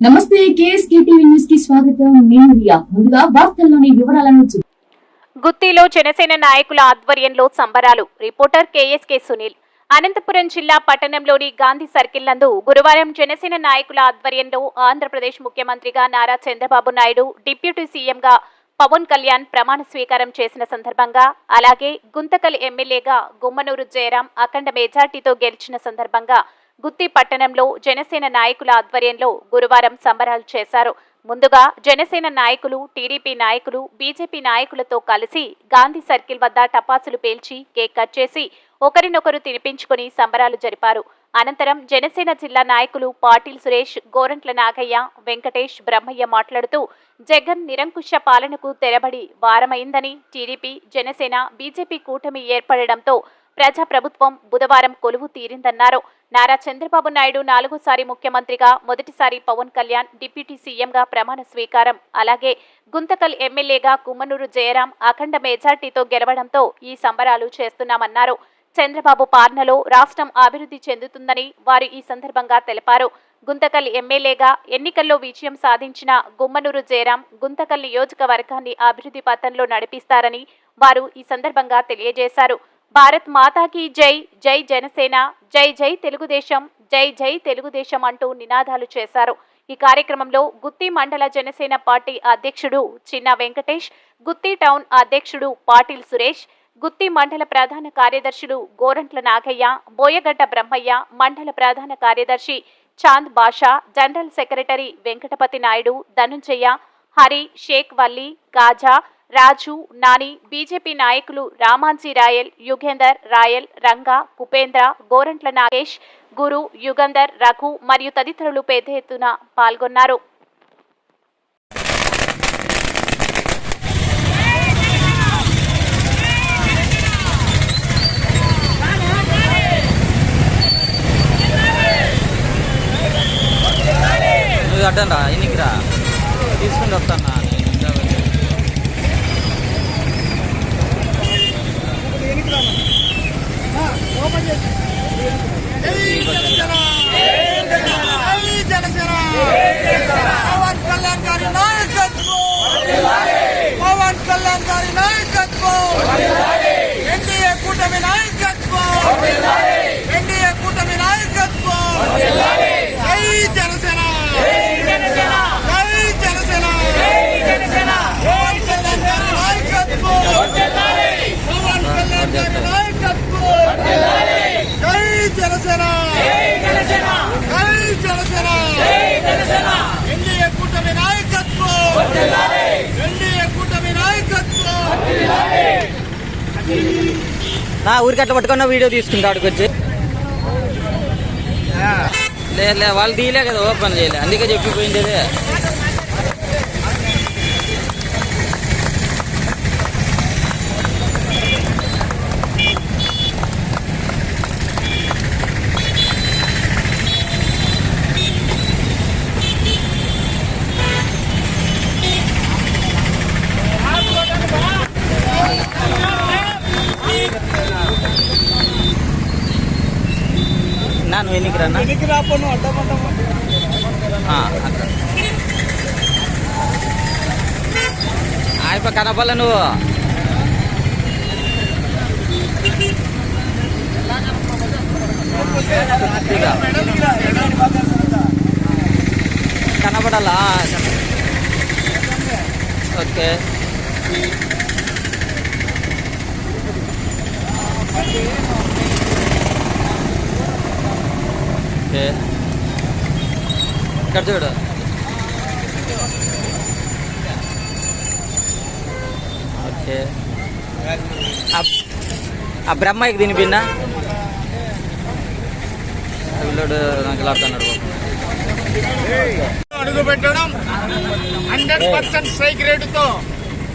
నమస్తే KSK TV న్యూస్కి స్వాగతం. నేను రియా. ముందుగా వార్తల్లోని వివరాలను గుత్తిలో జనసేన నాయకుల ఆధ్వర్యంలో సంబరాలు. Reporter KSK Sunil. అనంతపురం జిల్లా పట్టణంలోని గాంధీ సర్కిల్ నందు గురువారం జనసేన నాయకుల ఆధ్వర్యంలో ఆంధ్రప్రదేశ్ ముఖ్యమంత్రిగా నారా చంద్రబాబు నాయుడు డిప్యూటీ సీఎంగా పవన్ కళ్యాణ్ ప్రమాణ స్వీకారం చేసిన సందర్భంగా అలాగే గుంతకల్ ఎమ్మెల్యేగా గుమ్మనూరు జయరాం అఖండ మెజార్టీతో గెలిచిన సందర్భంగా గుత్తి పట్టణంలో జనసేన నాయకుల ఆధ్వర్యంలో గురువారం సంబరాలు చేశారు. ముందుగా జనసేన నాయకులు టీడీపీ నాయకులు బీజేపీ నాయకులతో కలిసి గాంధీ సర్కిల్ వద్ద టపాసులు పేల్చి కేక్ కట్ చేసి ఒకరినొకరు తినిపించుకుని సంబరాలు జరిపారు. అనంతరం జనసేన జిల్లా నాయకులు పాటిల్ సురేష్ గోరంట్ల నాగయ్య వెంకటేష్ బ్రహ్మయ్య మాట్లాడుతూ జగన్ నిరంకుశ పాలనకు తెరబడి వారమైందని టీడీపీ జనసేన బీజేపీ కూటమి ఏర్పడడంతో ప్రజాప్రభుత్వం బుధవారం కొలువు తీరిందన్నారు. నారా చంద్రబాబు నాయుడు నాలుగోసారి ముఖ్యమంత్రిగా మొదటిసారి పవన్ కళ్యాణ్ డిప్యూటీ సీఎంగా ప్రమాణ స్వీకారం. అలాగే గుంతకల్ ఎమ్మెల్యేగా కుమ్మనూరు జయరాం అఖండ మెజార్టీతో గెలవడంతో ఈ సంబరాలు చేస్తున్నామన్నారు. చంద్రబాబు పాలనలో రాష్ట్రం అభివృద్ధి చెందుతుందని వారు ఈ సందర్భంగా తెలిపారు. గుంతకల్ ఎమ్మెల్యేగా ఎన్నికల్లో విజయం సాధించిన గుమ్మనూరు జయరాం గుంతకల్ నియోజకవర్గాన్ని అభివృద్ధి పథంలో నడిపిస్తారని వారు ఈ సందర్భంగా తెలియజేశారు. భారత్ మాతాకి జై జై జనసేన జై జై తెలుగుదేశం జై జై తెలుగుదేశం అంటూ నినాదాలు చేశారు. ఈ కార్యక్రమంలో గుత్తి మండల జనసేన పార్టీ అధ్యక్షుడు చిన్న వెంకటేష్ గుత్తి టౌన్ అధ్యక్షుడు పాటిల్ సురేష్ గుత్తి మండల ప్రధాన కార్యదర్శులు గోరంట్ల నాగయ్య బోయగడ్డ బ్రహ్మయ్య మండల ప్రధాన కార్యదర్శి Chand Basha general secretary Venkatapathi Naidu Dhanunjaya Hari Shaik Valli Gaja Raju Nani BJP నాయకులు రామాంజీ రాయల్ యుగేందర్ రాయల్ రంగా ఉపేంద్ర గోరంట్ల నాగేష్ గురు యుగంధర్ రఘు మరియు తదితరులు పెద్ద ఎత్తున పాల్గొన్నారు. అడ్డంరా ఇన్నికిరా తీసుకుని వస్తాను. ఇన్నికి రా తీసుకుని వస్తాను పవన్ కళ్యాణ్ గారి నాయకత్వం పవన్ కళ్యాణ్ గారి నాయకత్వం ఎన్డీఏ కూటమి నాయకత్వం ఎన్డీఏ కూటమి నాయకత్వం జై జనసేన జై జనసేన పవన్ కళ్యాణ్ గారి నాయకత్వం పవన్ కళ్యాణ్ గారి నాయకత్వం జై జనసేన జై జనసేన ఎన్డీఏ కూటమి నాయకత్వం ఎన్డీఏ కూటమి నాయకత్వం నా ఊరికి అట్లా పట్టుకున్న వీడియో తీసుకుంటా ఆడికి వచ్చి. లేదు లే వాళ్ళు తీయలే కదా ఓపెన్ చేయలే. అందుకే చెప్పిపోయింది అదే నా నువ్వు ఎన్నికి రా వెనక్కి రాపను అడ్డమంటాము ఆయప కనపల్ల నువ్వు కొద్దిగా కనపడాలా ఓకే Okay. ఇక్కడ చూడు ఓకే. ఆ- బ్రహ్మకి దీని తినిపిన్నా పిల్లడు నాకు లాడుతున్నాడు అడుగు పెట్టడం హండ్రెడ్ పర్సెంట్ స్ట్రైక్ రేటుతో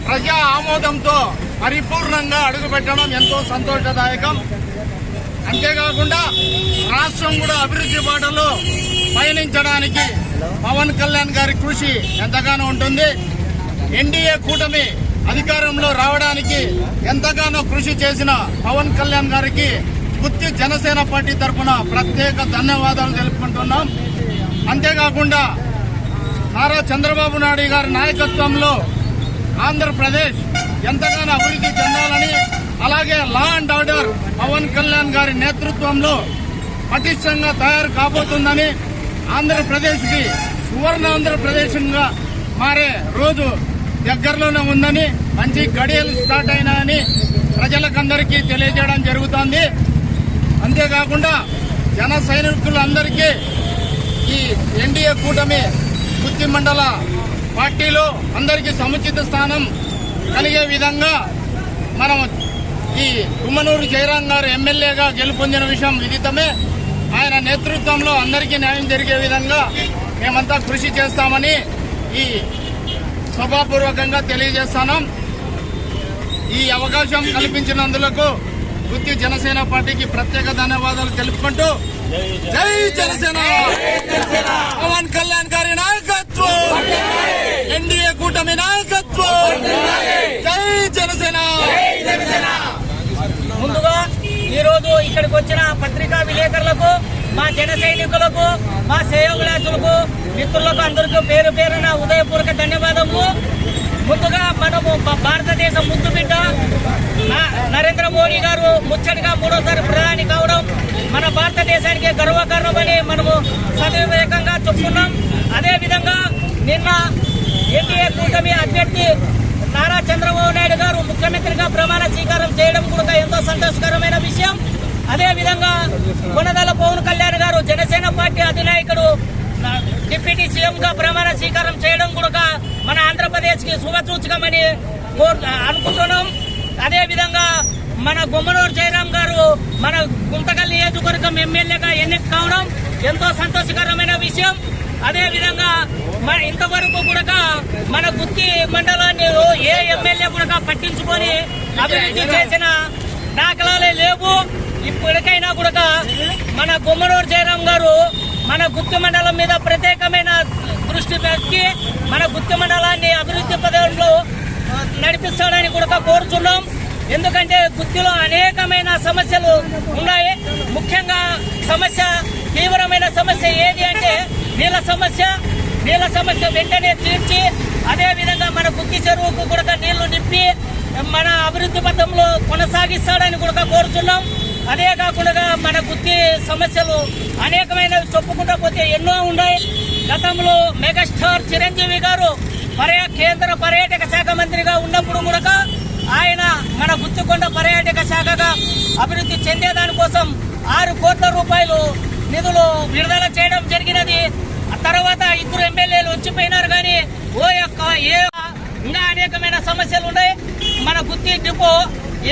ప్రజా ఆమోదంతో పరిపూర్ణంగా అడుగు పెట్టడం ఎంతో సంతోషదాయకం. అంతేకాకుండా రాష్ట్రం కూడా అభివృద్ధి బాటలో పయనించడానికి పవన్ కళ్యాణ్ గారి కృషి ఎంతగానో ఉంటుంది. ఎన్డీఏ కూటమి అధికారంలో రావడానికి ఎంతగానో కృషి చేసిన పవన్ కళ్యాణ్ గారికి గుత్తి జనసేన పార్టీ తరఫున ప్రత్యేక ధన్యవాదాలు తెలుపుకుంటున్నాం. అంతేకాకుండా నారా చంద్రబాబు నాయుడు గారి నాయకత్వంలో ఆంధ్రప్రదేశ్ ఎంతగానో అభివృద్ధి చెందాలని అలాగే law and order Pawan Kalyan గారి నేతృత్వంలో పటిష్టంగా తయారు కాబోతుందని ఆంధ్రప్రదేశ్కి సువర్ణ ఆంధ్రప్రదేశ్గా మారే రోజు దగ్గరలోనే ఉందని మంచి గడియలు స్టార్ట్ అయినాయని ప్రజలకందరికీ తెలియజేయడం జరుగుతోంది. అంతేకాకుండా జన సైనికులందరికీ ఈ ఎన్డీఏ కూటమి బుద్ధి మండల పార్టీలో అందరికీ సముచిత స్థానం కలిగే విధంగా మనం ఈ గుమ్మనూరు జయరాం గారు ఎమ్మెల్యేగా గెలుపొందిన విషయం విదితమే. ఆయన నేతృత్వంలో అందరికీ న్యాయం జరిగే విధంగా మేమంతా కృషి చేస్తామని ఈ సభాపూర్వకంగా తెలియజేస్తాను ఈ అవకాశం కల్పించినందులకు గుత్తి జనసేన పార్టీకి ప్రత్యేక ధన్యవాదాలు తెలుపుకుంటూ జై జనసేన! పవన్ కళ్యాణ్ గారి నాయకత్వం! ఎన్డీఏ కూటమి నాయకత్వం! జై జనసేన! ముందుగా ఈ రోజు ఇక్కడికి వచ్చిన పత్రికా విలేకరులకు మా జన సైనికులకు మా సేయోగులాసులకు మిత్రులకు అందరికీ పేరు పేరున ఉదయపూర్వక ధన్యవాదము ముందుగా మనము భారతదేశం ముందు బిడ్డ. నరేంద్ర మోడీ గారు ముచ్చటగా మూడోసారి ప్రధాని కావడం మన భారతదేశానికి గర్వకారణమని మనము సవివేకంగా చెప్పుకున్నాం. అదేవిధంగా నిన్న ఎన్డీఏ కూటమి అభ్యర్థి నారా చంద్రబాబు నాయుడు గారు ముఖ్యమంత్రిగా ప్రమాణ స్వీకారం చేయడం కూడా ఎంతో సంతోషకరమైన విషయం. అదేవిధంగా కొనదల పవన్ కళ్యాణ్ గారు జనసేన పార్టీ అధినాయకుడు డిప్యూటీ సీఎం గా ప్రమాణ స్వీకారం చేయడం కూడా మన ఆంధ్ర కి శుభసూచకమని కోరు- అనుకుంటున్నాం. అదేవిధంగా మన గుమ్మనూరు జయరాం గారు మన గుంతకల్ నియోజకవర్గం ఎమ్మెల్యేగా ఎన్నిక కావడం ఎంతో సంతోషకరమైన విషయం. అదేవిధంగా మన ఇంతవరకు కూడా మన గుత్తి మండలాన్ని ఏ ఎమ్మెల్యే కూడా పట్టించుకొని అభివృద్ధి చేసిన దాఖలాలే లేవు. ఇప్పటికైనా కూడా మన గుమ్మనూరు జయరాం గారు మన గుత్తి మండలం మీద ప్రత్యేకమైన దృష్టి పెట్టి మన గుత్తి మండలాన్ని అభివృద్ధి పదంలో నడిపిస్తాడని కూడా కోరుచున్నాం. ఎందుకంటే గుత్తిలో అనేకమైన సమస్యలు ఉన్నాయి. ముఖ్యంగా సమస్య తీవ్రమైన సమస్య ఏది అంటే నీళ్ళ సమస్య. నీళ్ళ సమస్య వెంటనే తీర్చి అదేవిధంగా మన గుత్తి చెరువుకు కూడా నీళ్ళు నింపి మన అభివృద్ధి పథంలో కొనసాగిస్తాడని కూడా కోరుతున్నాం అదే కాకుండా మన గుత్తి సమస్యలు అనేకమైనవి చెప్పుకుంటూ పోతే ఎన్నో ఉన్నాయి. గతంలో మెగాస్టార్ చిరంజీవి గారు పర్యా కేంద్ర పర్యాటక శాఖ మంత్రిగా ఉన్నప్పుడు కూడా ఆయన మన గుత్తికొండ పర్యాటక శాఖగా అభివృద్ధి చెందేదానికోసం ఆరు కోట్ల రూపాయలు నిధులు విడుదల చేయడం జరిగినది. తర్వాత ఇద్దరు ఎమ్మెల్యేలు వచ్చిపోయినారు కానీ ఓ యొక్క ఏ ఇంకా అనేకమైన సమస్యలు ఉన్నాయి. మన గుత్తి డిపో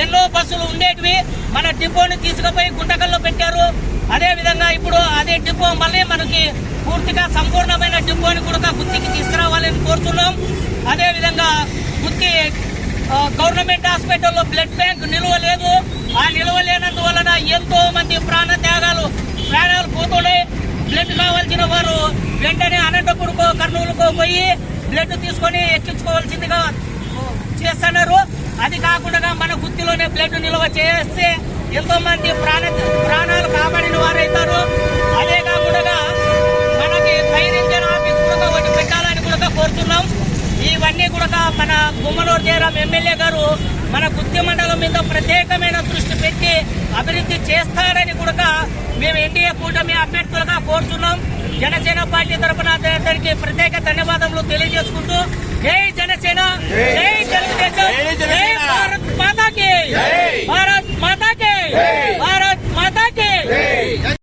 ఎన్నో బస్సులు ఉండేటివి. మన డిపోని తీసుకుపోయి గుంటకల్లో పెట్టారు. అదేవిధంగా ఇప్పుడు అదే డిపో మళ్ళీ మనకి పూర్తిగా సంపూర్ణమైన డిపోని కూడా గుత్తికి తీసుకురావాలని కోరుతున్నాం. అదేవిధంగా గుత్తి గవర్నమెంట్ హాస్పిటల్లో బ్లడ్ బ్యాంక్ నిల్వ లేదు. ఆ నిల్వ లేనందువలన ఎంతో మంది ప్రాణ త్యాగాలు ప్రాణాలు పోతున్నాయి. బ్లడ్ కావాల్సిన వారు వెంటనే అనంతపురకో కర్నూలుకో పోయి బ్లడ్ తీసుకొని ఎక్కించుకోవాల్సిందిగా చేస్తున్నారు. గుత్తిలోనే బ్లడ్ నిల్వ చేస్తే ఎంతో మంది ప్రాణ ప్రాణాలు కాపాడిన వారైతారు అదే కాకుండా మనకి ఫైర్ ఇంజన్ ఆఫీస్ కూడా ఒకటి పెట్టాలని కూడా కోరుతున్నాం. ఇవన్నీ కూడా మన గుమ్మలూరు జయరాం ఎమ్మెల్యే గారు మన గుత్తి మండలం మీద ప్రత్యేకమైన దృష్టి పెట్టి అభివృద్ధి చేస్తారని కూడా మేము ఎన్డీఏ కూటమి అభ్యర్థులుగా కోరుతున్నాం. జనసేన పార్టీ తరఫున అతనికి ప్రత్యేక ధన్యవాదములు తెలియజేసుకుంటూ జై జనసేన జై తెలుగుదేశం జై భారత్ మాతాకి భారత్ మాతాకి భారత్ మాతాకి.